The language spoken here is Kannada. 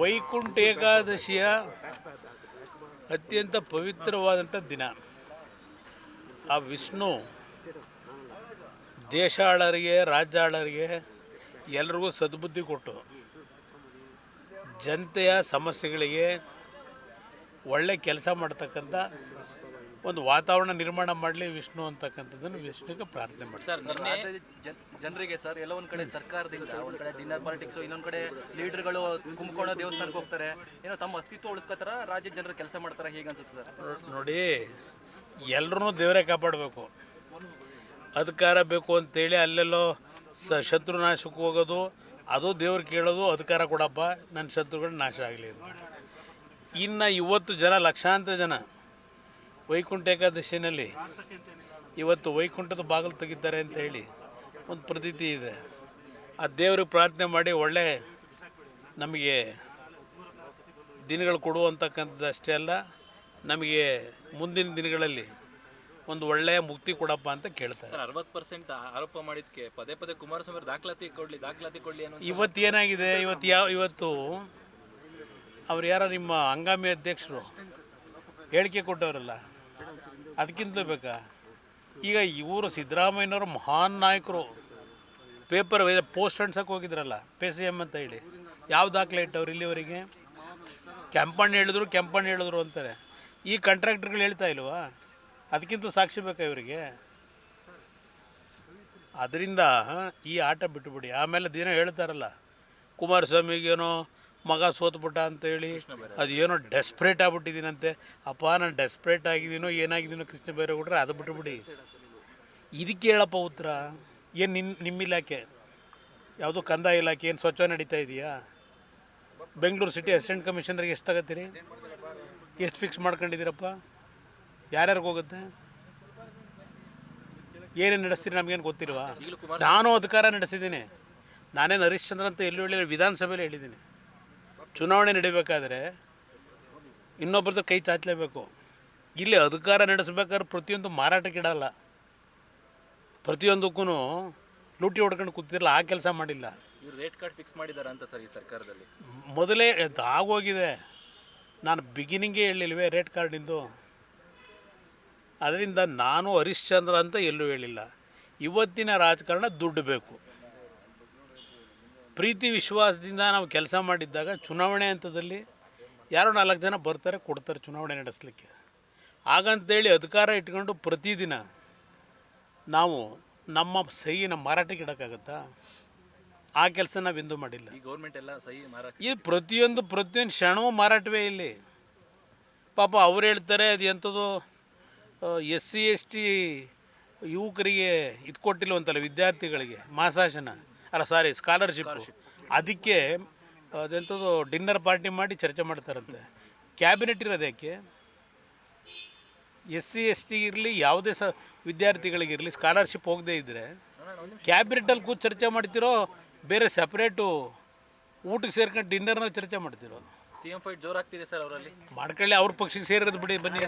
ವೈಕುಂಠ ಏಕಾದಶಿಯ ಅತ್ಯಂತ ಪವಿತ್ರವಾದಂಥ ದಿನ. ಆ ವಿಷ್ಣು ದೇಶಾಳರಿಗೆ ರಾಜ್ಯ ಆಳರಿಗೆ ಎಲ್ರಿಗೂ ಸದ್ಬುದ್ಧಿ ಕೊಟ್ಟು ಜನತೆಯ ಸಮಸ್ಯೆಗಳಿಗೆ ಒಳ್ಳೆ ಕೆಲಸ ಮಾಡ್ತಕ್ಕಂಥ ಒಂದು ವಾತಾವರಣ ನಿರ್ಮಾಣ ಮಾಡಲಿ ವಿಷ್ಣು ಅಂತಕ್ಕಂಥದ್ದನ್ನು ವಿಷ್ಣುಗೆ ಪ್ರಾರ್ಥನೆ ಮಾಡ್ತಾರೆ ಸರ್ ಜನರಿಗೆ ಸರ್ ಎಲ್ಲ ಒಂದ್ ಕಡೆ ಸರ್ಕಾರದಿಂದ ಒಂದ್ ಕಡೆ ಡಿನ್ನರ್ ಪಾಲಿಟಿಕ್ಸ್ ಇನ್ನೊಂದು ಕಡೆ ಲೀಡರ್ಗಳು ಕುಂಭಕೋಣ ದೇವಸ್ಥಾನಕ್ಕೆ ಹೋಗ್ತಾರೆ. ಏನೋ ತಮ್ಮ ಅಸ್ತಿತ್ವ ಉಳಿಸ್ಕೋತಾರ ರಾಜ್ಯ ಜನರು ಕೆಲಸ ಮಾಡ್ತಾರೆ ಹೇಗೆ ಅನ್ಸುತ್ತೆ ಸರ್? ನೋಡಿ ಎಲ್ಲರೂ ದೇವರೇ ಕಾಪಾಡಬೇಕು. ಅಧಿಕಾರ ಬೇಕು ಅಂತೇಳಿ ಅಲ್ಲೆಲ್ಲೋ ಸ ಶತ್ರುನಾಶಕ್ಕೆ ಹೋಗೋದು ಅದು ದೇವ್ರು ಕೇಳೋದು ಅಧಿಕಾರ ಕೊಡಪ್ಪ ನನ್ನ ಶತ್ರುಗಳು ನಾಶ ಆಗಲಿ ಇನ್ನು ಇವತ್ತು ಜನ ಲಕ್ಷಾಂತರ ಜನ ವೈಕುಂಠ ಏಕಾದಶಿನಲ್ಲಿ ಇವತ್ತು ವೈಕುಂಠದ ಬಾಗಿಲು ತೆಗಿತಾರೆ ಅಂತ ಹೇಳಿ ಒಂದು ಪ್ರತೀತಿ ಇದೆ. ಆ ದೇವರು ಪ್ರಾರ್ಥನೆ ಮಾಡಿ ಒಳ್ಳೆ ನಮಗೆ ದಿನಗಳು ಕೊಡುವಂತಕ್ಕಂಥದ್ದು ಅಷ್ಟೇ ಅಲ್ಲ ನಮಗೆ ಮುಂದಿನ ದಿನಗಳಲ್ಲಿ ಒಂದು ಒಳ್ಳೆಯ ಮುಕ್ತಿ ಕೊಡಪ್ಪ ಅಂತ ಕೇಳ್ತಾರೆ. ಸರ್ ಅರವತ್ತು ಪರ್ಸೆಂಟ್ ಆರೋಪ ಮಾಡಿದಕ್ಕೆ ಪದೇ ಪದೇ ಕುಮಾರಸ್ವಾಮಿ ದಾಖಲಾತಿ ಕೊಡಲಿ ದಾಖಲಾತಿ ಕೊಡಲಿ ಅನ್ನೋ ಇವತ್ತು ಏನಾಗಿದೆ? ಇವತ್ತು ಯಾವ ಇವತ್ತು ಅವ್ರು ಯಾರೋ ನಿಮ್ಮ ಹಂಗಾಮಿ ಅಧ್ಯಕ್ಷರು? ಹೇಳಿಕೆ ಕೊಟ್ಟವರಲ್ಲ? ಅದಕ್ಕಿಂತ ಬೇಕಾ? ಈಗ ಇವರು ಸಿದ್ದರಾಮಯ್ಯನವರು ಮಹಾನ್ ನಾಯಕರು. ಪೇಪರ್ ಪೋಸ್ಟ್ ಅಂಟ್ಸಕ್ಕೆ ಹೋಗಿದ್ರಲ್ಲ, ಪಿ ಸಿ ಎಂ ಅಂತ ಹೇಳಿ. ಯಾವ ದಾಖಲೆ ಇಟ್ಟವ್ರು ಇಲ್ಲಿವರೆಗೆ? ಕೆಂಪಣ್ಣ ಹೇಳಿದ್ರು ಕೆಂಪಣ್ಣ ಹೇಳಿದ್ರು ಅಂತಾರೆ. ಈ ಕಾಂಟ್ರಾಕ್ಟರ್ಗಳು ಹೇಳ್ತಾ ಇಲ್ವಾ? ಅದಕ್ಕಿಂತ ಸಾಕ್ಷಿ ಬೇಕಾ ಇವರಿಗೆ? ಅದರಿಂದ ಈ ಆಟ ಬಿಟ್ಟುಬಿಡಿ ಆಮೇಲೆ ದಿನ ಹೇಳ್ತಾರಲ್ಲ, ಕುಮಾರಸ್ವಾಮಿಗೇನೋ ಮಗ ಸೋತ್ಬಿಟ್ಟ ಅಂತೇಳಿ ಅದು ಏನೋ ಡೆಸ್ಪ್ರೇಟ್ ಆಗ್ಬಿಟ್ಟಿದ್ದೀನಂತೆ. ಅಪ್ಪ ನಾನು ಡೆಸ್ಪ್ರೇಟ್ ಆಗಿದ್ದೀನೋ ಏನಾಗಿದ್ದೀನೋ ಕೃಷ್ಣ ಬೈರೇಗೌಡ್ರೆ ಅದು ಬಿಟ್ಬಿಡಿ. ಇದಕ್ಕೆ ಹೇಳಪ್ಪ ಉತ್ತರ ಏನು ನಿನ್ನ ನಿಮ್ಮ ಇಲಾಖೆ? ಯಾವುದು ಕಂದಾಯ ಇಲಾಖೆ ಏನು ಸ್ವಚ್ಛ ನಡೀತಾ ಇದೆಯಾ? ಬೆಂಗಳೂರು ಸಿಟಿ ಅಸಿಸ್ಟೆಂಟ್ ಕಮಿಷನರ್ಗೆ ಎಷ್ಟು ತಗತ್ತೀರಿ ಎಷ್ಟು ಫಿಕ್ಸ್ ಮಾಡ್ಕೊಂಡಿದ್ದೀರಪ್ಪ? ಯಾರ್ಯಾರಿಗೆ ಹೋಗುತ್ತೆ? ಏನೇನು ನಡೆಸ್ತೀರಿ ನಮಗೇನು ಗೊತ್ತಿಲ್ವಾ? ನಾನು ಅಧಿಕಾರ ನಡೆಸಿದ್ದೀನಿ. ನಾನೇನು ಹರಿಶ್ಚಂದ್ರ ಅಂತ ಎಲ್ಲೂ ಹೇಳಿಲ್ಲ ವಿಧಾನಸಭೆಯಲ್ಲಿ ಹೇಳಿದ್ದೀನಿ. ಚುನಾವಣೆ ನಡಿಬೇಕಾದ್ರೆ ಇನ್ನೊಬ್ಬರದ್ದು ಕೈ ಚಾಚಲೇಬೇಕು. ಇಲ್ಲಿ ಅಧಿಕಾರ ನಡೆಸಬೇಕಾದ್ರೆ ಪ್ರತಿಯೊಂದು ಮಾರಾಟಕ್ಕಿಡಲ್ಲ ಪ್ರತಿಯೊಂದಕ್ಕೂ ಲೂಟಿ ಹೊಡ್ಕೊಂಡು ಕೂತಿರಲ್ಲ ಆ ಕೆಲಸ ಮಾಡಿಲ್ಲ. ಇವ್ರು ರೇಟ್ ಕಾರ್ಡ್ ಫಿಕ್ಸ್ ಮಾಡಿದ್ದಾರೆ ಅಂತ ಸರ್ ಈ ಸರ್ಕಾರದಲ್ಲಿ? ಮೊದಲೇ ಆಗೋಗಿದೆ. ನಾನು ಬಿಗಿನಿಂಗೇ ಹೇಳಿಲ್ವೇ ರೇಟ್ ಕಾರ್ಡಿಂದು ಅದರಿಂದ ನಾನು ಹರಿಶ್ಚಂದ್ರ ಅಂತ ಎಲ್ಲೂ ಹೇಳಿಲ್ಲ. ಇವತ್ತಿನ ರಾಜಕಾರಣ ದುಡ್ಡು ಬೇಕು. ಪ್ರೀತಿ ವಿಶ್ವಾಸದಿಂದ ನಾವು ಕೆಲಸ ಮಾಡಿದ್ದಾಗ ಚುನಾವಣೆ ಹಂತದಲ್ಲಿ ಯಾರೋ ನಾಲ್ಕು ಜನ ಬರ್ತಾರೆ ಕೊಡ್ತಾರೆ ಚುನಾವಣೆ ನಡೆಸಲಿಕ್ಕೆ. ಹಾಗಂತೇಳಿ ಅಧಿಕಾರ ಇಟ್ಕೊಂಡು ಪ್ರತಿದಿನ ನಾವು ನಮ್ಮ ಸಹಿನ ಮಾರಾಟಕ್ಕೆ ಇಡೋಕ್ಕಾಗತ್ತಾ? ಆ ಕೆಲಸ ನಾವಿಂದು ಮಾಡಿಲ್ಲ. ಈ ಗೌರ್ಮೆಂಟ್ ಎಲ್ಲ ಸಹಿ ಮಾರಾಟ ಈ ಪ್ರತಿಯೊಂದು ಪ್ರತಿಯೊಂದು ಕ್ಷಣವೂ ಮಾರಾಟವೇ ಇಲ್ಲಿ. ಪಾಪ ಅವ್ರು ಹೇಳ್ತಾರೆ ಅದು ಎಂಥದ್ದು ಎಸ್ ಸಿ ಎಸ್ ಟಿ ಯುವಕರಿಗೆ ಇದು ಕೊಟ್ಟಿಲ್ವಂತಲ್ಲ ವಿದ್ಯಾರ್ಥಿಗಳಿಗೆ ಮಾಸಾಶನ. ಅಲ್ಲ ಸಾರಿ ಸ್ಕಾಲರ್ಶಿಪ್ ಅದಕ್ಕೆ ಅದೆಂಥದ್ದು ಡಿನ್ನರ್ ಪಾರ್ಟಿ ಮಾಡಿ ಚರ್ಚೆ ಮಾಡ್ತಾರಂತೆ. ಕ್ಯಾಬಿನೆಟ್ ಇರೋದು ಯಾಕೆ? ಎಸ್ ಸಿ ಎಸ್ ಟಿ ಇರಲಿ ಯಾವುದೇ ಸ ವಿದ್ಯಾರ್ಥಿಗಳಿಗಿರಲಿ ಸ್ಕಾಲರ್ಶಿಪ್ ಹೋಗದೇ ಇದ್ದರೆ ಕ್ಯಾಬಿನೆಟಲ್ಲಿ ಕೂತು ಚರ್ಚೆ ಮಾಡ್ತಿರೋ ಬೇರೆ ಸಪ್ರೇಟು ಊಟಕ್ಕೆ ಸೇರ್ಕೊಂಡು ಡಿನ್ನರ್ನ ಚರ್ಚೆ ಮಾಡ್ತಿರೋ? ಸಿ ಎಂ ಫೈಟ್ ಜೋರಾಗ್ತಿದೆ ಸರ್ ಅವರಲ್ಲಿ. ಮಾಡ್ಕೊಳ್ಳಿ ಅವ್ರ ಪಕ್ಷಕ್ಕೆ ಸೇರಿರೋದು ಬಿಡಿ ಬನ್ನಿ.